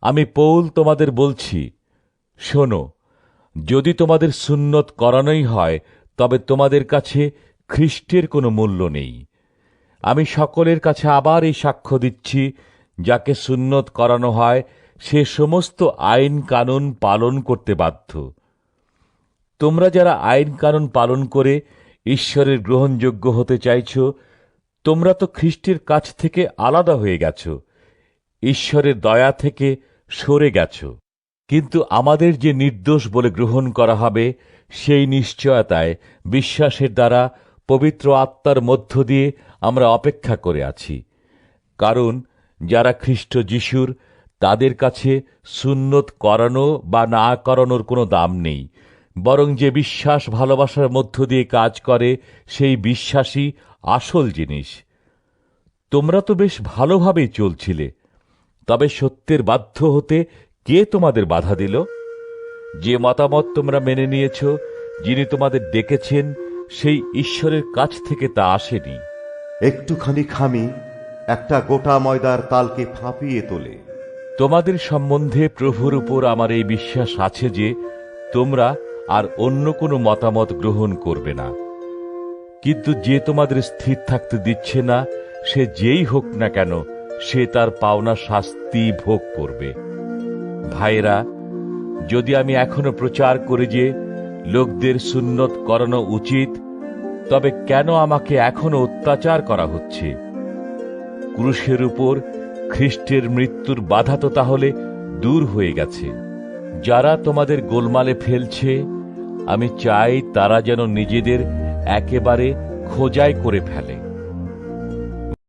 আমি পৌল তোমাদের বলছি, শোনো, যদি তোমাদের সুন্নত করানোই হয়, তবে তোমাদের কাছে খ্রিস্টের কোনো মূল্য নেই। আমি সকলের কাছে আবার এই সাক্ষ্য দিচ্ছি, যাকে সুন্নত করানো হয়, সে সমস্ত আইন কানুন পালন করতে বাধ্য। তোমরা যারা আইন কানুন পালন করে ঈশ্বরের গ্রহণযোগ্য হতে চাইছ, তোমরা তো খ্রিস্টের কাছ থেকে আলাদা হয়ে গেছ। ঈশ্বরের দয়া থেকে সরে গেছ। কিন্তু আমাদের যে নির্দোষ বলে গ্রহণ করা হবে, সেই নিশ্চয়তায় বিশ্বাসের দ্বারা পবিত্র আত্মার মধ্য দিয়ে আমরা অপেক্ষা করে আছি। কারণ যারা খ্রিস্ট যিশুর, তাদের কাছে সুন্নত করানো বা না করানোর কোনো দাম নেই। বরং যে বিশ্বাস ভালোবাসার মধ্য দিয়ে কাজ করে, সেই বিশ্বাসই আসল জিনিস। তোমরা তো বেশ ভালোভাবেই চলছিলে। তবে সত্যের বাধ্য হতে কে তোমাদের বাধা দিল? যে মতামত তোমরা মেনে নিয়েছ যিনি তোমাদের ডেকেছেন সেই ঈশ্বরের কাছ থেকে তা আসেনি। একটুখানি খামি একটা গোটা ময়দার তালকে ফাঁপিয়ে তোলে। তোমাদের সম্বন্ধে প্রভুর উপর আমার এই বিশ্বাস আছে যে তোমরা আর অন্য কোনো মতামত গ্রহণ করবে না। কিন্তু যে তোমাদের স্থির থাকতে দিচ্ছে না সে যেই হোক না কেন সে তার পাওনা শাস্তি ভোগ করবে। ভাইরা যদি আমি এখনও প্রচার করি যে লোকদের সুন্নত করানো উচিত, তবে কেন আমাকে এখনও অত্যাচার করা হচ্ছে? ক্রুশের উপর খ্রিস্টের মৃত্যুর বাধা তো তাহলে দূর হয়ে গেছে। যারা তোমাদের গোলমালে ফেলছে, আমি চাই তারা যেন নিজেদের একেবারে খোঁজাই করে ফেলে।